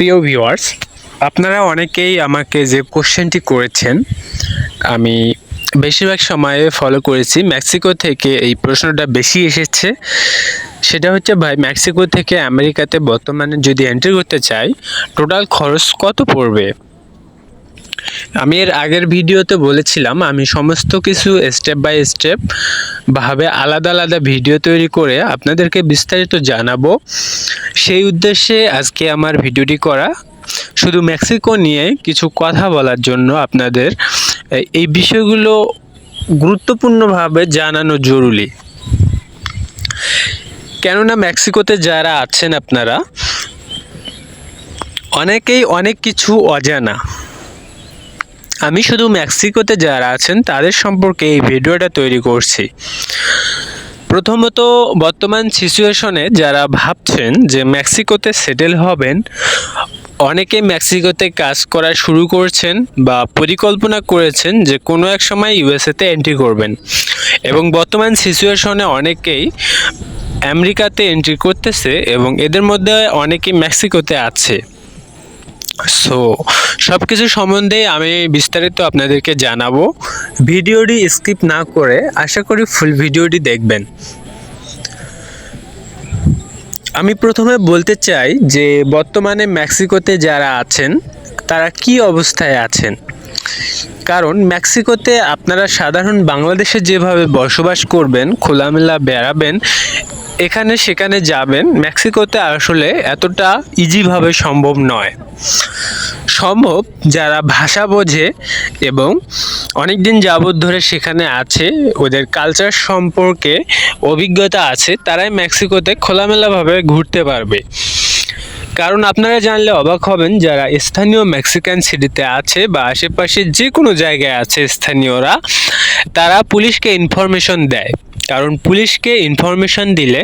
প্রিয় ভিউয়ার্স আপনারা অনেকেই আমাকে যে কোশ্চেনটি করেছেন, আমি বেশিরভাগ সময়ে ফলো করেছি। মেক্সিকো থেকে এই প্রশ্নটা বেশি এসেছে। সেটা হচ্ছে, ভাই মেক্সিকো থেকে আমেরিকাতে বর্তমানে যদি এন্ট্রি করতে চাই টোটাল খরচ কত পড়বে? আমি এর আগের ভিডিওতে বলেছিলাম, আমি সমস্ত কিছু স্টেপ বাই স্টেপ ভাবে আলাদা আলাদা ভিডিও তৈরি করে আপনাদেরকে বিস্তারিত জানাব। সেই উদ্দেশ্যে আজকে আমার ভিডিওটি করা। শুধু মেক্সিকো নিয়ে কিছু কথা বলার জন্য আপনাদের, এই- বিষয়গুলো গুরুত্বপূর্ণভাবে জানানো জরুরি। কেননা মেক্সিকোতে যারা আছেন আপনারা, অনেকেই অনেক কিছু অজানা। আমি শুধু মেক্সিকোতে যারা আছেন, তাদের সম্পর্কে এই ভিডিওটা তৈরি করছি। প্রথমত, বর্তমান সিচুয়েশনে যারা ভাবছেন যে মেক্সিকোতে সেটেল হবেন, অনেকে মেক্সিকোতে কাজ করা শুরু করছেন বা পরিকল্পনা করেছেন যে কোনো এক সময় ইউএসএতে এন্ট্রি করবেন। এবং বর্তমান সিচুয়েশনে অনেকেই আমেরিকাতে এন্ট্রি করতেছে এবং এদের মধ্যে অনেকেই মেক্সিকোতে আছে। সো সব কিছু সম্বন্ধে আমি বিস্তারিত আপনাদেরকে জানাব। ভিডিওটি স্কিপ না করে আশা করি ফুল ভিডিওটি দেখবেন। আমি প্রথমে বলতে চাই যে, বর্তমানে মেক্সিকোতে যারা আছেন, তারা কি অবস্থায় আছেন? কারণ মেক্সিকোতে আপনারা সাধারণ বাংলাদেশে যেভাবে বসবাস করবেন, খোলামেলা বেড়াবেন, এখানে সেখানে যাবেন, মেক্সিকোতে আসলে এতটা ইজিভাবে সম্ভব নয়। সম্ভব যারা ভাষা বোঝে এবং অনেক দিন যাবৎ ধরে সেখানে আছে, ওদের কালচার সম্পর্কে অভিজ্ঞতা আছে, তারাই মেক্সিকোতে খোলামেলাভাবে ঘুরতে পারবে। কারণ আপনারা জানলে অবাক হবেন যারা স্থানীয় মেক্সিকান সিটিতে আছে বা আশেপাশে যে কোনো জায়গায় আছে স্থানীয়রা, তারা পুলিশকে ইনফরমেশন দেয়। কারণ পুলিশকে ইনফরমেশন দিলে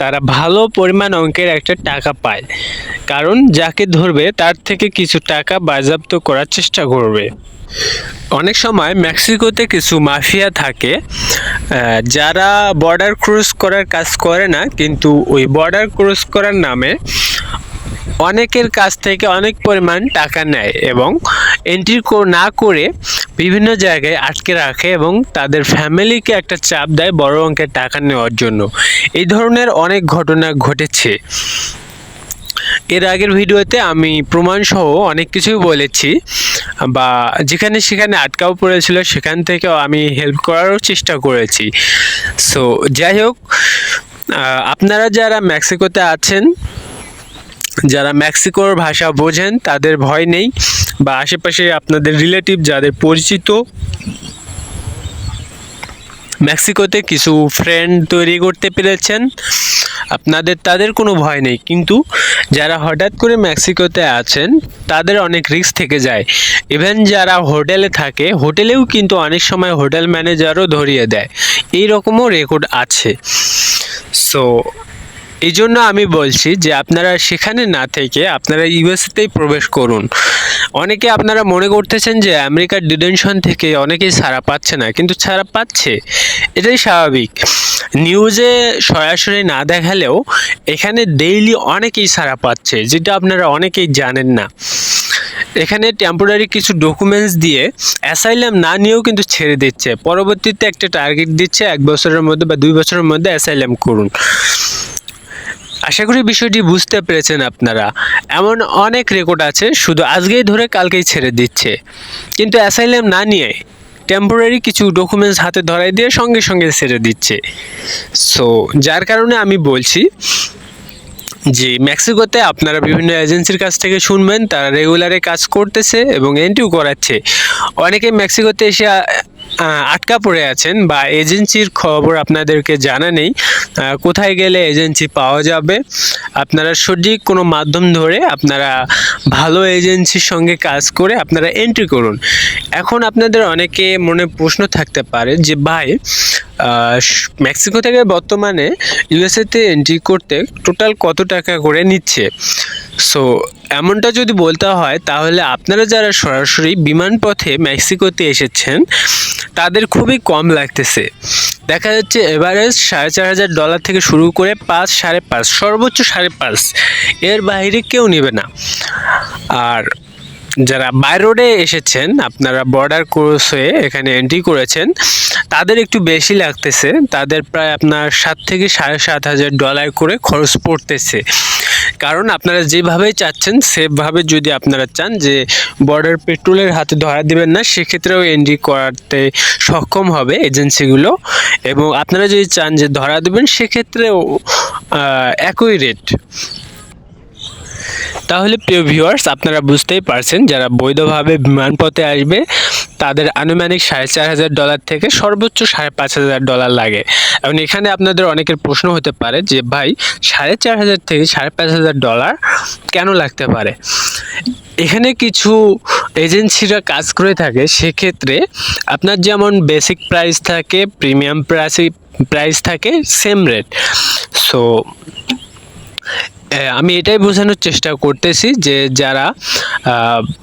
তারা ভালো পরিমাণ অঙ্কের একটা টাকা পায়। কারণ যাকে ধরবে তার থেকে কিছু টাকা বাজেয়াপ্ত করার চেষ্টা করবে। অনেক সময় মেক্সিকোতে কিছু মাফিয়া থাকে যারা বর্ডার ক্রস করার কাজ করে না, কিন্তু ওই বর্ডার ক্রস করার নামে অনেকের কাছ থেকে অনেক পরিমাণ টাকা নেয় এবং এন্ট্রি না করে বিভিন্ন জায়গায় আটকে রাখে এবং তাদের ফ্যামিলিকে একটা চাপ দেয় বড় অঙ্কের টাকা নেওয়ার জন্য। এই ধরনের অনেক ঘটনা ঘটেছে। এর আগের ভিডিওতে আমি প্রমাণসহ অনেক কিছুই বলেছি বা যেখানে সেখানে আটকাও পড়েছিল সেখান থেকেও আমি হেল্প করারও চেষ্টা করেছি। সো যাই হোক আপনারা যারা মেক্সিকোতে আছেন যারা মেক্সিকোর ভাষা বোঝেন, তাদের ভয় নেই বা আশেপাশে আপনাদের রিলেটিভ যাদের পরিচিত, মেক্সিকোতে কিছু ফ্রেন্ড তৈরি করতে পেরেছেন, আপনাদের, তাদের কোনো ভয় নেই। কিন্তু যারা হঠাৎ করে মেক্সিকোতে আছেন, তাদের অনেক রিস্ক থেকে যায়। ইভেন যারা হোটেলে থাকে, হোটেলেও কিন্তু অনেক সময় হোটেল ম্যানেজারও ধরিয়ে দেয়। এই রকমও রেকর্ড আছে। সো এই জন্য আমি বলছি যে আপনারা সেখানে না থেকে আপনারা ইউএসএতেই প্রবেশ করুন। অনেকে আপনারা মনে করতেছেন যে আমেরিকার ডিটেনশন থেকে অনেকেই ছাড়া পাচ্ছে না, কিন্তু ছাড়া পাচ্ছে। এটাই স্বাভাবিক। নিউজে সরাসরি না দেখালেও এখানে ডেইলি অনেকেই ছাড়া পাচ্ছে, যেটা আপনারা অনেকেই জানেন না। এখানে টেম্পোরারি কিছু ডকুমেন্টস দিয়ে অ্যাসাইলাম না নিয়েও কিন্তু ছেড়ে দিচ্ছে। পরবর্তীতে একটা টার্গেট দিচ্ছে, এক বছরের মধ্যে বা দুই বছরের মধ্যে অ্যাসাইলাম করুন। আশা করি বিষয়টি বুঝতে পেরেছেন আপনারা। এমন অনেক রেকর্ড আছে, শুধু আজকেই ধরে কালকেই ছেড়ে দিচ্ছে। কিন্তু অ্যাসাইলাম না নিয়ে টেম্পোরারি কিছু ডকুমেন্টস হাতে ধরাই দিয়ে সঙ্গে সঙ্গে ছেড়ে দিচ্ছে। সো যার কারণে আমি বলছি যে, মেক্সিকোতে আপনারা বিভিন্ন এজেন্সির কাছ থেকে শুনবেন, তারা রেগুলারে কাজ করতেছে এবং এন্ট্রিও করাচ্ছে। অনেকে মেক্সিকোতে এসে আটকা পড়ে আছেন বা এজেন্সির খবর আপনাদেরকে জানা নেই। কোথায় গেলে এজেন্সি পাওয়া যাবে? আপনারা সঠিক কোনো মাধ্যম ধরে আপনারা ভালো এজেন্সির সঙ্গে কাজ করে আপনারা এন্ট্রি করুন। এখন আপনাদের অনেকে মনে প্রশ্ন থাকতে পারে যে, ভাই মেক্সিকো থেকে বর্তমানে ইউএসএতে এন্ট্রি করতে টোটাল কত টাকা করে নিচ্ছে? সো এমনটা যদি বলতে হয়, তাহলে আপনারা যারা সরাসরি বিমান পথে মেক্সিকোতে এসেছেন, তাদের খুবই কম লাগতেছে। দেখা যাচ্ছে এভারেজ সাড়ে চার হাজার ডলার থেকে শুরু করে পাঁচ, সাড়ে পাঁচ, সর্বোচ্চ সাড়ে পাঁচ। এর বাইরে কেউ নেবে না। আর যারা বাই রোডে এসেছেন, আপনারা বর্ডার ক্রস হয়ে এখানে এন্ট্রি করেছেন, তাদের একটু বেশি লাগতেছে। তাদের প্রায় আপনার সাত থেকে সাড়ে সাত হাজার ডলার করে খরচ পড়তেছে। কারণ আপনারা যেভাবেই চাচ্ছেন, সেভাবে যদি আপনারা চান যে বর্ডার পেট্রোলের হাতে ধরা দিবেন না, সেক্ষেত্রেও এন্ট্রি করাতে সক্ষম হবে এজেন্সিগুলো এবং আপনারা যদি চান যে ধরা দেবেন, সেক্ষেত্রেও একই রেট তাহলে প্রিয় ভিউয়ার্স আপনারা বুঝতেই পারছেন, যারা বৈধভাবে বিমানপথে আসবে তাদের আনুমানিক সাড়ে চার হাজার ডলার থেকে সর্বোচ্চ সাড়ে পাঁচ হাজার ডলার লাগে। এবং এখানে আপনাদের অনেকের প্রশ্ন হতে পারে যে, ভাই, সাড়ে চার হাজার থেকে সাড়ে পাঁচ হাজার ডলার কেন লাগতে পারে? এখানে কিছু এজেন্সিরা কাজ করে থাকে, সেক্ষেত্রে আপনার যেমন বেসিক প্রাইস থাকে প্রিমিয়াম প্রাইস প্রাইস থাকে সেম রেট সো আমি এটাই বোঝানোর চেষ্টা করতেছি যে যারা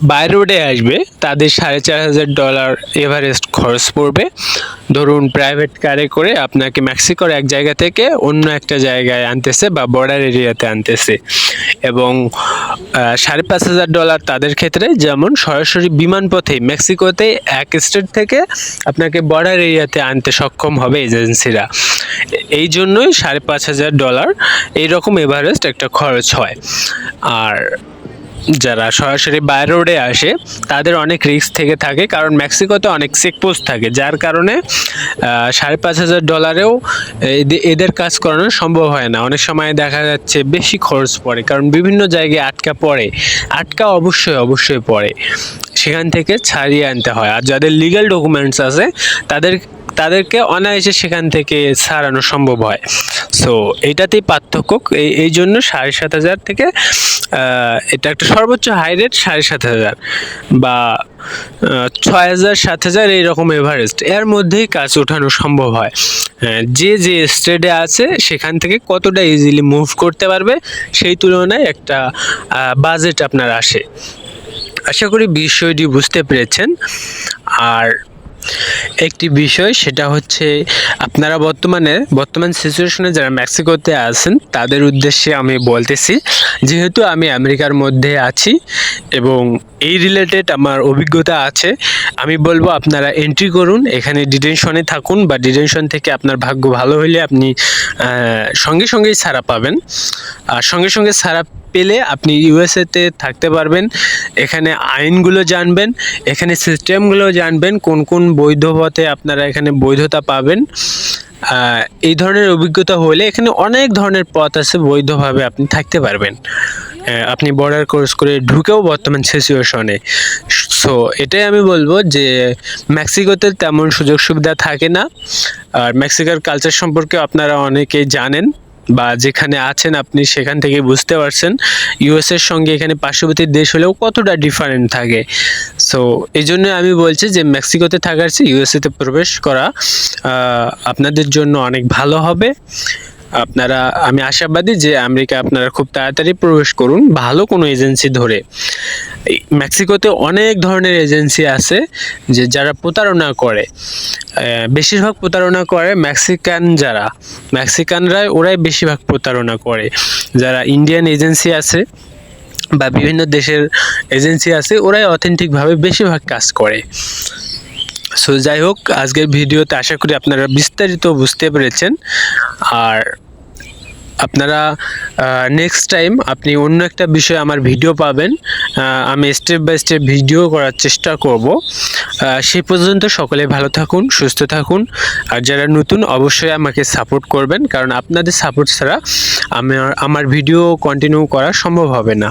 বাই রোডে আসবে, তাদের সাড়ে চার হাজার ডলার এভারেস্ট খরচ পড়বে। ধরুন প্রাইভেট কারে করে আপনাকে মেক্সিকোর এক জায়গা থেকে অন্য একটা জায়গায় আনতেছে বা বর্ডার এরিয়াতে আনতেছে। এবং সাড়ে পাঁচ হাজার ডলার তাদের ক্ষেত্রে যেমন সরাসরি বিমানপথে মেক্সিকোতে এক স্টেট থেকে আপনাকে বর্ডার এরিয়াতে আনতে সক্ষম হবে এজেন্সিরা এই জন্যই সাড়ে পাঁচ হাজার ডলার এইরকম এভারেস্ট একটা খরচ হয়। আর যারা সরাসরি বাই রোডে আসে, তাদের অনেক রিস্ক থেকে থাকে, কারণ মেক্সিকোতে অনেক চেকপোস্ট থাকে, যার কারণে সাড়ে পাঁচ হাজার ডলারেও এদে- এদের কাজ করানো সম্ভব হয় না। অনেক সময় দেখা যাচ্ছে বেশি খরচ পড়ে, কারণ বিভিন্ন জায়গায় আটকা পড়ে। আটকা অবশ্যই অবশ্যই পড়ে। সেখান থেকে ছাড়িয়ে আনতে হয়। আর যাদের লিগ্যাল ডকুমেন্টস আছে, তাদের তাদেরকে অনায়াসে সেখান থেকে ছাড়ানো সম্ভব হয়। সো এইটাতেই পার্থক্য। এই এই জন্য সাড়ে সাত হাজার থেকে এটা একটা সর্বোচ্চ হাই রেট সাড়ে সাত হাজার বা ছয় হাজার সাত হাজার এইরকম এভারেস্ট এর মধ্যেই কাজ ওঠানো সম্ভব হয়। হ্যাঁ, যে যে স্টেটে আছে সেখান থেকে কতটা ইজিলি মুভ করতে পারবে সেই তুলনায় একটা বাজেট আপনার আসে। আশা করি বিষয়টি বুঝতে পেরেছেন। আর একটি বিষয়, সেটা হচ্ছে আপনারা বর্তমানে, বর্তমান সিচুয়েশনে যারা মেক্সিকোতে আছেন, তাদের উদ্দেশ্যে আমি বলতেছি, যেহেতু আমি আমেরিকার মধ্যে আছি এবং এই রিলেটেড আমার অভিজ্ঞতা আছে, আমি বলব আপনারা এন্ট্রি করুন, এখানে ডিটেনশনে থাকুন বা ডিটেনশন থেকে আপনার ভাগ্য ভালো হলে আপনি সঙ্গে সঙ্গেই ছাড়া পাবেন। আর সঙ্গে সঙ্গে ছাড়া পেলে আপনি ইউএসএতে থাকতে পারবেন। এখানে আইনগুলো জানবেন, এখানে সিস্টেমগুলো জানবেন, কোন কোন বৈধ পথে আপনারা এখানে বৈধতা পাবেন। এই ধরনের অভিজ্ঞতা হলে এখানে অনেক ধরনের পথ আছে বৈধভাবে আপনি থাকতে পারবেন। আপনি বর্ডার কোর্স করে ঢুকেও বর্তমান সিচুয়েশনে সো এটাই আমি বলব যে মেক্সিকোতে তেমন সুযোগ সুবিধা থাকে না। আর মেক্সিকোর কালচার সম্পর্কে আপনারা অনেকেই জানেন। বা যেখানে আছেন আপনি সেখান থেকে বুঝতে পারছেন। ইউএস এর সঙ্গে এখানে পার্শ্ববর্তী দেশ হলেও কতটা ডিফারেন্ট থাকে। সো এই জন্য আমি বলছি যে মেক্সিকোতে থাকার চেয়ে ইউএসএতে প্রবেশ করা আপনাদের জন্য অনেক ভালো হবে। আপনারা, আমি আশাবাদী যে আমেরিকা আপনারা খুব তাড়াতাড়ি প্রবেশ করুন ভালো কোনো এজেন্সি ধরে। মেক্সিকোতে অনেক ধরনের এজেন্সি আছে যে যারা প্রতারণা করে। বেশিরভাগ প্রতারণা করে মেক্সিকান যারা। মেক্সিকানরাই ওরাই বেশিরভাগ প্রতারণা করে। যারা ইন্ডিয়ান এজেন্সি আছে বা বিভিন্ন দেশের এজেন্সি আছে, ওরাই অথেন্টিকভাবে বেশিরভাগ কাজ করে। সো যাই হোক, আজকের ভিডিওতে আশা করি আপনারা বিস্তারিত বুঝতে পেরেছেন। আর আপনারা নেক্সট টাইম আপনি অন্য একটা বিষয়ে আমার ভিডিও পাবেন আমি স্টেপ বাই স্টেপ ভিডিও করার চেষ্টা করব। সেই পর্যন্ত সকলে ভালো থাকুন, সুস্থ থাকুন। আর যারা নতুন, অবশ্যই আমাকে সাপোর্ট করবেন, কারণ আপনাদের সাপোর্ট ছাড়া আমার আমার ভিডিও কন্টিনিউ করা সম্ভব হবে না।